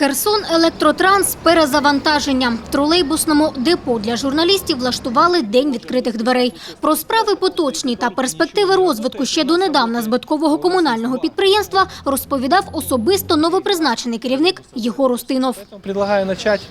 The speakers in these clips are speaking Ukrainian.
Херсон Електротранс перезавантаження. В тролейбусному депо для журналістів влаштували день відкритих дверей. Про справи поточні та перспективи розвитку ще донедавна збиткового комунального підприємства розповідав особисто новопризначений керівник Єгор Устинов. Предлагаю почати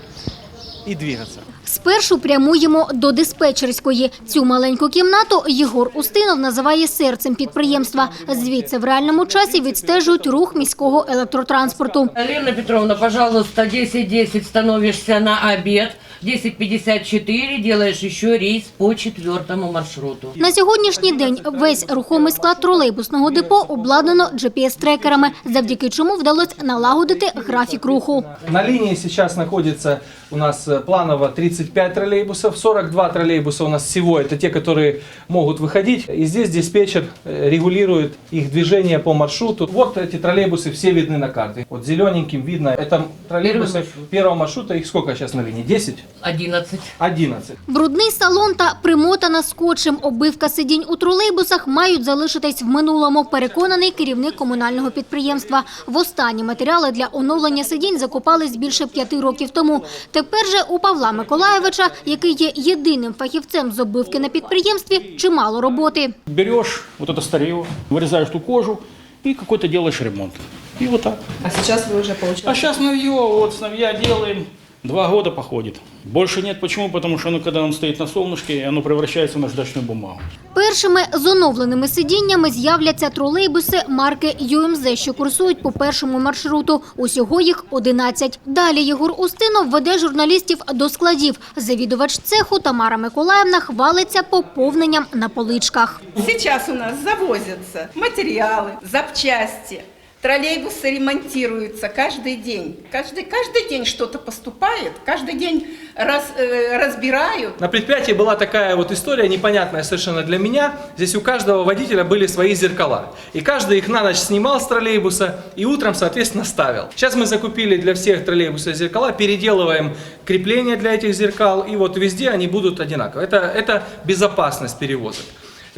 і двигаться. Спершу прямуємо до диспетчерської. Цю маленьку кімнату Єгор Устинов називає серцем підприємства. Звідси в реальному часі відстежують рух міського електротранспорту. Лена Петровна, пожалуйста, 10.10 становишься на обед. 10.54 делаешь еще рейс по четвертому маршруту. На сьогоднішній день весь рухомий склад тролейбусного депо обладнано GPS-трекерами, завдяки чому вдалося налагодити графік руху. На линии сейчас находится у нас э, планово 35 троллейбусов, 42 троллейбуса у нас всего, это те, которые могут выходить. И здесь диспетчер э, регулирует их движение по маршруту. Вот эти троллейбусы все видны на карте. Вот зелененьким видно, это троллейбусы маршрут. первого маршрута, их сколько сейчас на линии? 10? 11. 11. Брудний салон та примотана скотчем оббивка сидінь у тролейбусах мають залишитись в минулому, переконаний керівник комунального підприємства. Востанні матеріали для оновлення сидінь закупались більше п'яти років тому. Тепер же у Павла Миколаєвича, який є єдиним фахівцем з оббивки на підприємстві, чимало роботи. берешь вот это старье, вырезаешь ту кожу и какой-то делаешь ремонт. И вот так. А сейчас вы уже А получаете? сейчас новье, вот сновья делаем, два года походит. Больше нет, почему? Потому что ну, когда он стоит на солнышке, оно превращается в наждачную бумагу. Першими з оновленими сидіннями з'являться тролейбуси марки ЮМЗ, що курсують по першому маршруту. Усього їх 11. Далі Єгор Устинов веде журналістів до складів. Завідувач цеху Тамара Миколаївна хвалиться поповненням на поличках. Сейчас у нас завозятся материалы, запчасти. Троллейбусы ремонтируются каждый день. Каждый, каждый день что-то поступает, каждый день раз, э, разбирают. На предприятии была такая вот история, непонятная совершенно для меня. Здесь у каждого водителя были свои зеркала. И каждый их на ночь снимал с троллейбуса и утром, соответственно, ставил. Сейчас мы закупили для всех троллейбусов зеркала, переделываем крепления для этих зеркал, и вот везде они будут одинаковые. Это, это безопасность перевозок.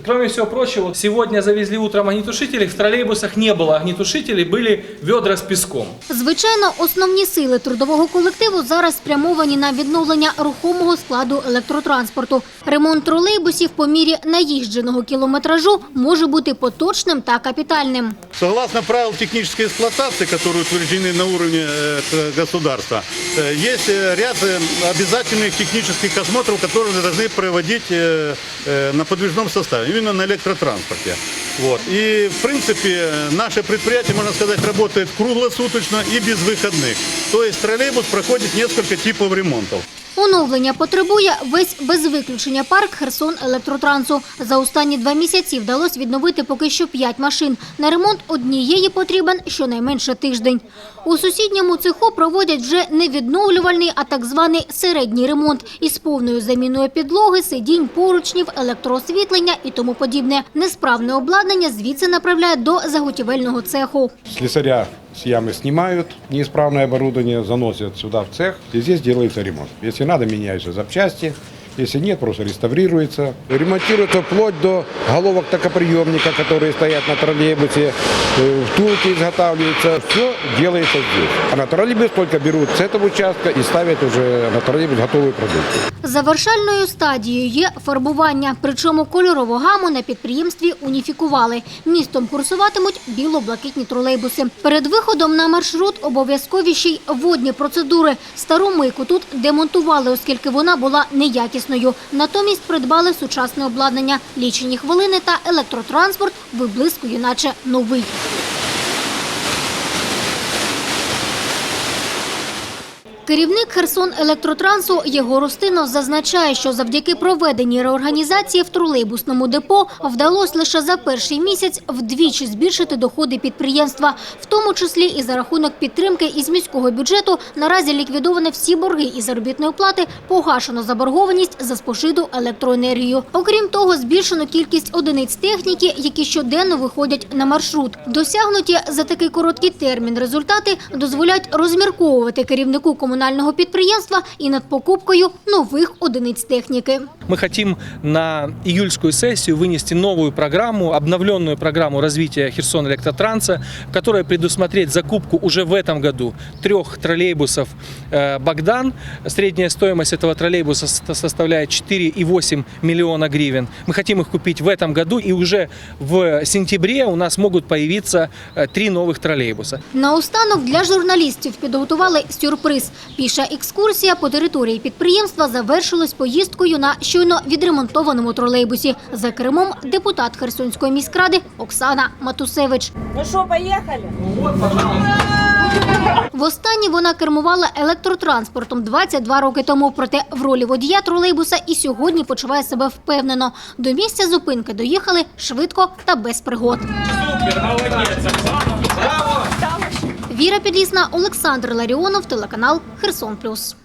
И Кроме всего прочего, сегодня завезли утром огнетушители, в троллейбусах не было огнетушителей, были ведра с песком. Звичайно, основні сили трудового колективу зараз спрямовані на відновлення рухомого складу електротранспорту. Ремонт тролейбусів по мірі наїждженого кілометражу може бути поточним та капітальним. Согласно правил технической эксплуатации, которые утверждены на уровне э, т- государства, э, есть э, ряд э, обязательных технических осмотров, которые мы должны проводить э, э, на подвижном составе, именно на электротранспорте. Вот. И, в принципе, э, наше предприятие, можно сказать, работает круглосуточно и без выходных. То есть троллейбус проходит несколько типов ремонтов. Оновлення потребує весь без виключення парк Херсон Електротрансу. За останні два місяці вдалося відновити поки що п'ять машин. На ремонт однієї потрібен щонайменше тиждень. У сусідньому цеху проводять вже не відновлювальний, а так званий середній ремонт із повною заміною підлоги, сидінь, поручнів, електроосвітлення і тому подібне. Несправне обладнання звідси направляють до заготівельного цеху. Слесаря с ямы снимают, неисправное оборудование заносят сюда в цех, и здесь делается ремонт. Если надо, меняются запчасти, если нет, просто реставрируется. Ремонтируется вплоть до головок токоприемника, которые стоят на троллейбусе, э, втулки изготавливаются. Все делается здесь. А на троллейбус только берут с этого участка и ставят уже на троллейбус готовую продукцию. Завершальною стадією є фарбування, причому кольорову гаму на підприємстві уніфікували. Містом курсуватимуть біло-блакитні тролейбуси. Перед виходом на маршрут обов'язкові ще й водні процедури. Стару мийку тут демонтували, оскільки вона була неякісною. Натомість придбали сучасне обладнання, лічені хвилини та електротранспорт виблискує, наче новий. Керівник Херсон Електротрансу Єгор Устинов зазначає, що завдяки проведеній реорганізації в тролейбусному депо вдалося лише за перший місяць вдвічі збільшити доходи підприємства, в тому числі і за рахунок підтримки із міського бюджету. Наразі ліквідовано всі борги із заробітної плати, погашено заборгованість за спожиту електроенергію. Окрім того, збільшено кількість одиниць техніки, які щоденно виходять на маршрут. Досягнуті за такий короткий термін результати дозволять розмірковувати керівнику комунального комунального підприємства і над покупкою нових одиниць техніки. Мы хотим на июльскую сессию вынести новую программу, обновленную программу развития Херсон Электротранса, в которой предусмотреть закупку уже в этом году трех троллейбусов э, «Богдан». Средняя стоимость этого троллейбуса со- составляет 4,8 миллиона гривен. Мы хотим их купить в этом году, и уже в сентябре у нас могут появиться э, три новых троллейбуса. Наостанок для журналістів підготували сюрприз. Піша екскурсія по території підприємства завершилась поїздкою на щойно відремонтованому тролейбусі. За кермом депутат Херсонської міськради Оксана Матусевич. Ну что, поехали? Востаннє вона кермувала електротранспортом 22 роки тому. Проте в ролі водія тролейбуса і сьогодні почуває себе впевнено. До місця зупинки доїхали швидко та без пригод. Віра Підлісна, Олександр Ларіонов, телеканал Херсон Плюс.